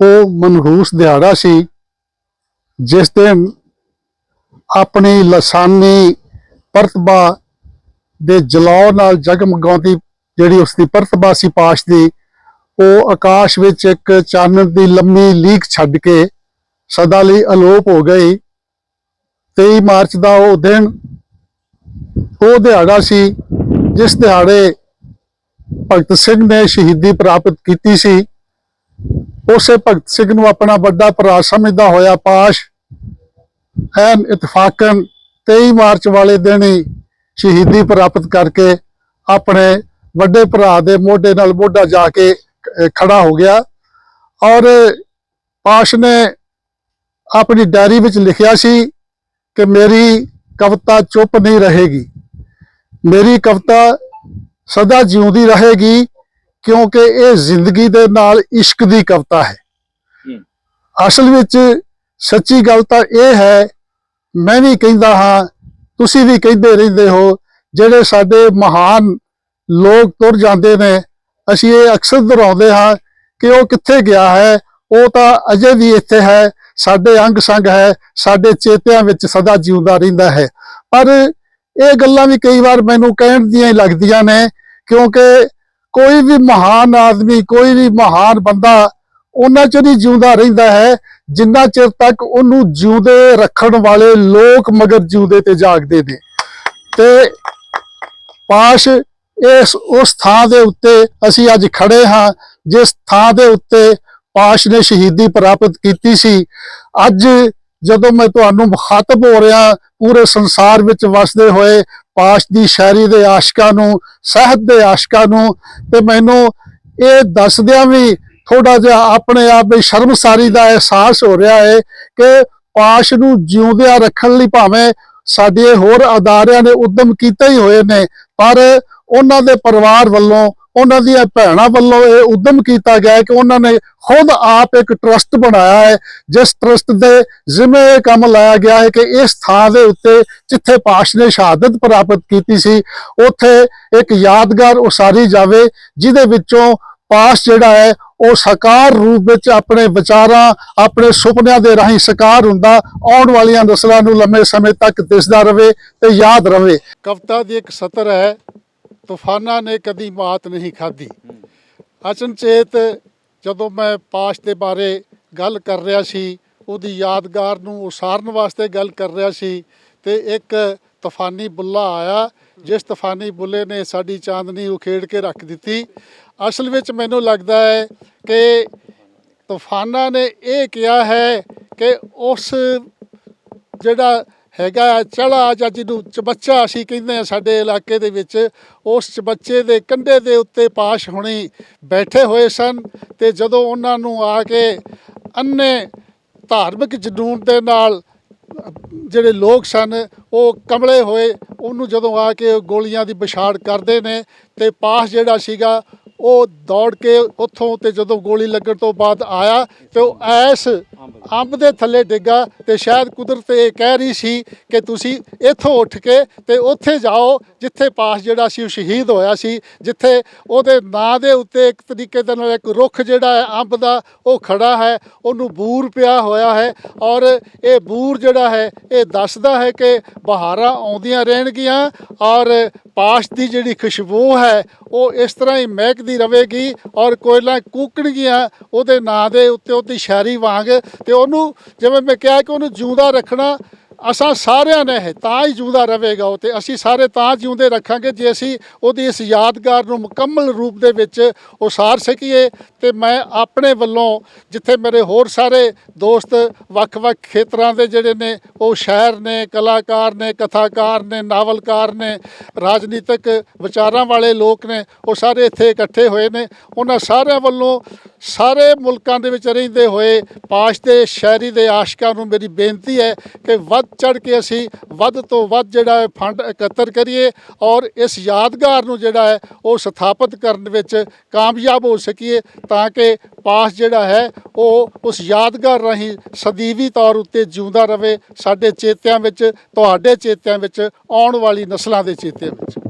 ਉਹ ਮਨਹੂਸ ਦਿਹਾੜਾ ਸੀ, ਜਿਸ ਦਿਨ ਆਪਣੀ ਲਸਾਨੀ ਪ੍ਰਤਿਭਾ ਦੇ ਜਲਾਉ ਨਾਲ ਜਗਮਗਾਉਂਦੀ ਜਿਹੜੀ ਉਸ ਦੀ ਪ੍ਰਤਿਭਾ ਸੀ ਪਾਸ਼ ਦੀ, ਉਹ ਆਕਾਸ਼ ਵਿੱਚ ਇੱਕ ਚਾਨਣ ਦੀ ਲੰਮੀ ਲੀਕ ਛੱਡ ਕੇ ਸਦਾ ਲਈ ਅਲੋਪ ਹੋ ਗਈ। 23 ਮਾਰਚ ਦਾ ਉਹ ਦਿਨ ਉਹ ਦਿਹਾੜਾ ਸੀ, ਜਿਸ ਦਿਹਾੜੇ ਭਗਤ ਸਿੰਘ ਨੇ ਸ਼ਹੀਦੀ ਪ੍ਰਾਪਤ ਕੀਤੀ ਸੀ। ਉਸੇ ਭਗਤ ਸਿੰਘ ਨੂੰ ਆਪਣਾ ਵੱਡਾ ਭਰਾ ਸਮਝਦਾ ਹੋਇਆ ਪਾਸ਼ ਐਨ ਇਤਫਾਕਨ 23 ਮਾਰਚ ਵਾਲੇ ਦਿਨ ਹੀ ਸ਼ਹੀਦੀ ਪ੍ਰਾਪਤ ਕਰਕੇ ਆਪਣੇ ਵੱਡੇ ਭਰਾ ਦੇ ਮੋਢੇ ਨਾਲ ਮੋਢਾ ਜਾ ਕੇ ਖੜਾ ਹੋ ਗਿਆ। ਔਰ ਪਾਸ਼ ਨੇ ਆਪਣੀ ਡਾਇਰੀ ਵਿੱਚ ਲਿਖਿਆ ਸੀ ਕਿ ਮੇਰੀ ਕਵਿਤਾ ਚੁੱਪ ਨਹੀਂ ਰਹੇਗੀ। ਮੇਰੀ ਕਵਿਤਾ ਸਦਾ ਜਿਉਂਦੀ ਰਹੇਗੀ। ਕਿਉਂਕਿ ਇਹ ਜ਼ਿੰਦਗੀ ਦੇ ਨਾਲ ਇਸ਼ਕ ਦੀ ਕਵਿਤਾ ਹੈ। ਅਸਲ ਵਿੱਚ ਸੱਚੀ ਗੱਲ ਤਾਂ ਇਹ ਹੈ ਮੈਂ ਵੀ ਕਹਿੰਦਾ ਹਾਂ ਤੁਸੀਂ ਵੀ ਕਹਿੰਦੇ ਰਹਿੰਦੇ ਹੋ ਜਿਹੜੇ ਸਾਡੇ ਮਹਾਨ ਲੋਕ ਤੁਰ ਜਾਂਦੇ ਨੇ ਅਸੀਂ ਇਹ ਅਕਸਰ ਦੁਹਰਾਉਂਦੇ ਹਾਂ ਕਿ ਉਹ ਕਿੱਥੇ ਗਿਆ ਹੈ ਉਹ ਤਾਂ ਅਜੇ ਵੀ ਇੱਥੇ ਹੈ ਸਾਡੇ ਅੰਗ ਸੰਗ ਹੈ ਸਾਡੇ ਚੇਤਿਆਂ ਵਿੱਚ ਸਦਾ ਜਿਉਂਦਾ ਰਹਿੰਦਾ ਹੈ ਪਰ ਇਹ ਗੱਲਾਂ ਵੀ ਕਈ ਵਾਰ ਮੈਨੂੰ ਕਹਿਣ ਦੀਆਂ ਹੀ ਲੱਗਦੀਆਂ ਨੇ ਕਿਉਂਕਿ ਕੋਈ ਵੀ ਮਹਾਨ ਆਦਮੀ, ਕੋਈ ਵੀ ਮਹਾਨ ਬੰਦਾ ਉਹਨਾਂ ਚਿਰ ਹੀ ਜਿਉਂਦਾ ਰਹਿੰਦਾ ਹੈ, ਜਿੰਨਾ ਚਿਰ ਤੱਕ ਉਹਨੂੰ ਜਿਉਂਦੇ ਰੱਖਣ ਵਾਲੇ ਲੋਕ ਮਗਰ ਜਿਉਂਦੇ ਤੇ ਜਾਗਦੇ ਨੇ। ਤੇ ਪਾਸ਼ ਇਸ, ਉਸ ਥਾਂ ਦੇ ਉੱਤੇ ਅਸੀਂ ਅੱਜ ਖੜੇ ਹਾਂ, ਜਿਸ ਥਾਂ ਦੇ ਉੱਤੇ ਪਾਸ਼ ਨੇ ਸ਼ਹੀਦੀ ਪ੍ਰਾਪਤ ਕੀਤੀ ਸੀ। ਅੱਜ ਜਦੋਂ ਮੈਂ ਤੁਹਾਨੂੰ ਮੁਖਾਤਬ ਹੋ ਰਿਹਾ, ਪੂਰੇ ਸੰਸਾਰ ਵਿੱਚ ਵਸਦੇ ਹੋਏ ਪਾਸ਼ ਦੀ ਸ਼ਾਇਰੀ ਦੇ ਆਸ਼ਿਕਾਂ ਨੂੰ ਸਾਹਿਤ ਦੇ ਆਸ਼ਿਕਾਂ ਨੂੰ ਤੇ ਮੈਨੂੰ ਇਹ ਦੱਸਦਿਆਂ ਵੀ ਥੋੜਾ ਜਿਹਾ ਆਪਣੇ ਆਪ ਵਿੱਚ ਸ਼ਰਮਸਾਰੀ ਦਾ ਅਹਿਸਾਸ ਹੋ ਰਿਹਾ ਹੈ ਕਿ ਪਾਸ਼ ਨੂੰ ਜਿਉਂਦਿਆਂ ਰੱਖਣ ਲਈ ਭਾਵੇਂ ਸਾਡੇ ਹੋਰ ਅਦਾਰਿਆਂ ਨੇ ਉਦਮ ਕੀਤੇ ਹੀ ਹੋਏ ਨੇ, ਪਰ ਉਹਨਾਂ ਦੇ ਪਰਿਵਾਰ ਵੱਲੋਂ ਉਹਨਾਂ ਦੀਆਂ ਭੈਣਾਂ ਵੱਲੋਂ ਇਹ ਉਦਮ ਕੀਤਾ ਗਿਆ ਹੈ ਕਿ ਉਹਨਾਂ ਨੇ ਖੁਦ ਆਪ ਇੱਕ ਟਰਸਟ ਬਣਾਇਆ ਹੈ, ਜਿਸ ਟਰਸਟ ਦੇ ਜ਼ਿੰਮੇ ਇਹ ਕੰਮ ਲਾਇਆ ਗਿਆ ਹੈ ਕਿ ਇਸ ਥਾਂ ਦੇ ਉੱਤੇ ਜਿੱਥੇ ਪਾਸ਼ ਨੇ ਸ਼ਹਾਦਤ ਪ੍ਰਾਪਤ ਕੀਤੀ ਸੀ, ਉੱਥੇ ਇੱਕ ਯਾਦਗਾਰ ਉਸਾਰੀ ਜਾਵੇ, ਜਿਹਦੇ ਵਿੱਚੋਂ ਪਾਸ਼ ਜਿਹੜਾ ਹੈ, ਉਹ ਸਾਕਾਰ ਰੂਪ ਵਿੱਚ ਆਪਣੇ ਵਿਚਾਰਾਂ, ਆਪਣੇ ਸੁਪਨਿਆਂ ਦੇ ਰਾਹੀਂ ਸਾਕਾਰ ਹੁੰਦਾ, ਆਉਣ ਵਾਲੀਆਂ ਨਸਲਾਂ ਨੂੰ ਲੰਮੇ ਸਮੇਂ ਤੱਕ ਦਿਸਦਾ ਰਹੇ ਤੇ ਯਾਦ ਰਹੇ। ਕਵਿਤਾ ਦੀ ਇੱਕ ਸਤਰ ਹੈ ਤੂਫਾਨਾਂ ਨੇ ਕਦੀ ਮਾਤ ਨਹੀਂ ਖਾਧੀ। ਅਚਨਚੇਤ ਜਦੋਂ ਮੈਂ ਪਾਸ਼ ਦੇ ਬਾਰੇ ਗੱਲ ਕਰ ਰਿਹਾ ਸੀ, ਉਹਦੀ ਯਾਦਗਾਰ ਨੂੰ ਉਸਾਰਨ ਵਾਸਤੇ ਗੱਲ ਕਰ ਰਿਹਾ ਸੀ, ਤੇ ਇੱਕ ਤੂਫਾਨੀ ਬੁੱਲਾ ਆਇਆ, ਜਿਸ ਤੂਫਾਨੀ ਬੁੱਲੇ ਨੇ ਸਾਡੀ ਚਾਂਦਨੀ ਉਖੇੜ ਕੇ ਰੱਖ ਦਿੱਤੀ। ਅਸਲ ਵਿੱਚ ਮੈਨੂੰ ਲੱਗਦਾ ਹੈ ਕਿ ਤੂਫਾਨਾਂ ਨੇ ਇਹ ਕਿਹਾ ਹੈ ਕਿ ਉਸ ਜਿਹੜਾ ਹੈਗਾ ਚੜਾ ਜਾਂ ਜਿਹਨੂੰ ਚਬੱਚਾ ਅਸੀਂ ਕਹਿੰਦੇ ਆ ਸਾਡੇ ਇਲਾਕੇ ਦੇ ਵਿੱਚ, ਉਸ ਚਬੱਚੇ ਦੇ ਕੰਢੇ ਦੇ ਉੱਤੇ ਪਾਸ਼ ਹੁਣੀ ਬੈਠੇ ਹੋਏ ਸਨ ਤੇ ਜਦੋਂ ਉਹਨਾਂ ਨੂੰ ਆ ਕੇ ਅੰਨੇ ਧਾਰਮਿਕ ਜਨੂਨ ਦੇ ਨਾਲ, ਜਿਹੜੇ ਲੋਕ ਸਨ, ਉਹ ਕਮਲੇ ਹੋਏ, ਉਹਨੂੰ ਜਦੋਂ ਆ ਕੇ ਗੋਲੀਆਂ ਦੀ ਵਿਛਾੜ ਕਰਦੇ ਨੇ ਤੇ ਪਾਸ ਜਿਹੜਾ ਸੀਗਾ, ਉਹ ਦੌੜ ਕੇ ਉੱਥੋਂ ਤੇ ਜਦੋਂ ਗੋਲੀ ਲੱਗਣ ਤੋਂ ਬਾਅਦ ਆਇਆ ਤੇ ਉਹ ਐਸ ਅੰਬ ਦੇ ਥੱਲੇ ਡਿੱਗਾ ਤੇ ਸ਼ਾਇਦ ਕੁਦਰਤ ਇਹ ਕਹਿ ਰਹੀ ਸੀ ਕਿ ਤੁਸੀਂ ਇੱਥੋਂ ਉੱਠ ਕੇ ਤੇ ਉੱਥੇ ਜਾਓ ਜਿੱਥੇ ਪਾਸ ਜਿਹੜਾ ਸੀ ਉਹ ਸ਼ਹੀਦ ਹੋਇਆ ਸੀ, ਜਿੱਥੇ ਉਹਦੇ ਨਾਂ ਦੇ ਉੱਤੇ ਇੱਕ ਤਰੀਕੇ ਦੇ ਨਾਲ ਇੱਕ ਰੁੱਖ ਜਿਹੜਾ ਹੈ, ਅੰਬ ਦਾ, ਉਹ ਖੜਾ ਹੈ, ਉਹਨੂੰ ਬੂਰ ਪਿਆ ਹੋਇਆ ਹੈ ਔਰ ਇਹ ਬੂਰ ਜਿਹੜਾ ਹੈ, ਇਹ ਦੱਸਦਾ ਹੈ ਕਿ ਬਹਾਰਾਂ ਆਉਂਦੀਆਂ ਰਹਿਣਗੀਆਂ ਔਰ ਪਾਸ਼ ਦੀ ਜਿਹੜੀ ਖੁਸ਼ਬੂ ਹੈ, ਉਹ ਇਸ ਤਰ੍ਹਾਂ ਹੀ ਮਹਿਕਦੀ ਰਹੇਗੀ ਔਰ ਕੋਇਲਾ ਕੂਕਣਗੀਆਂ, ਉਹਦੇ ਨਾਂ ਦੇ ਉੱਤੇ ਉਹਦੀ ਸ਼ਾਇਰੀ ਵਾਂਗ ਤੇ ਉਹਨੂੰ ਜਿਵੇਂ ਮੈਂ ਕਿਹਾ ਕਿ ਉਹਨੂੰ ਜਿਉਂਦਾ ਰੱਖਣਾ, ਅਸਾਂ ਸਾਰਿਆਂ ਨੇ ਹੈ ਤਾਂ ਹੀ ਜਿਉਂਦਾ ਰਹੇਗਾ ਉਹ ਤੇ ਅਸੀਂ ਸਾਰੇ ਤਾਂ ਜਿਉਂਦੇ ਰੱਖਾਂਗੇ ਜੇ ਅਸੀਂ ਉਹਦੀ ਇਸ ਯਾਦਗਾਰ ਨੂੰ ਮੁਕੰਮਲ ਰੂਪ ਦੇ ਵਿੱਚ ਉਸਾਰ ਸਕੀਏ। ਤੇ ਮੈਂ ਆਪਣੇ ਵੱਲੋਂ ਜਿੱਥੇ ਮੇਰੇ ਹੋਰ ਸਾਰੇ ਦੋਸਤ ਵੱਖ-ਵੱਖ ਖੇਤਰਾਂ ਦੇ ਜਿਹੜੇ ਨੇ, ਉਹ ਸ਼ਾਇਰ ਨੇ, ਕਲਾਕਾਰ ਨੇ, ਕਥਾਕਾਰ ਨੇ, ਨਾਵਲਕਾਰ ਨੇ, ਰਾਜਨੀਤਿਕ ਵਿਚਾਰਾਂ ਵਾਲੇ ਲੋਕ ਨੇ, ਉਹ ਸਾਰੇ ਇੱਥੇ ਇਕੱਠੇ ਹੋਏ ਨੇ। ਉਹਨਾਂ ਸਾਰਿਆਂ ਵੱਲੋਂ ਸਾਰੇ ਮੁਲਕਾਂ ਦੇ ਵਿੱਚ ਰਹਿੰਦੇ ਹੋਏ ਪਾਸ਼ ਦੇ ਸ਼ਹਿਰੀ ਦੇ ਆਸ਼ਕਾਂ ਨੂੰ ਮੇਰੀ ਬੇਨਤੀ ਹੈ ਕਿ ਵੱਧ ਚੜ ਕੇ ਅਸੀਂ ਵੱਧ ਤੋਂ ਵੱਧ ਜਿਹੜਾ ਹੈ ਫੰਡ ਇਕੱਤਰ ਕਰੀਏ ਔਰ ਇਸ ਯਾਦਗਾਰ ਨੂੰ ਜਿਹੜਾ ਹੈ ਉਹ ਸਥਾਪਿਤ ਕਰਨ ਵਿੱਚ ਕਾਮਯਾਬ ਹੋ ਸਕੀਏ ਤਾਂ ਕਿ ਪਾਸ ਜਿਹੜਾ ਹੈ ਉਹ ਉਸ ਯਾਦਗਾਰ ਰਾਹੀਂ ਸਦੀਵੀ ਤੌਰ ਉੱਤੇ ਜਿਉਂਦਾ ਰਹੇ ਸਾਡੇ ਚੇਤਿਆਂ ਵਿੱਚ, ਤੁਹਾਡੇ ਚੇਤਿਆਂ ਵਿੱਚ ਆਉਣ ਵਾਲੀ ਨਸਲਾਂ ਦੇ ਚੇਤਿਆਂ ਵਿੱਚ।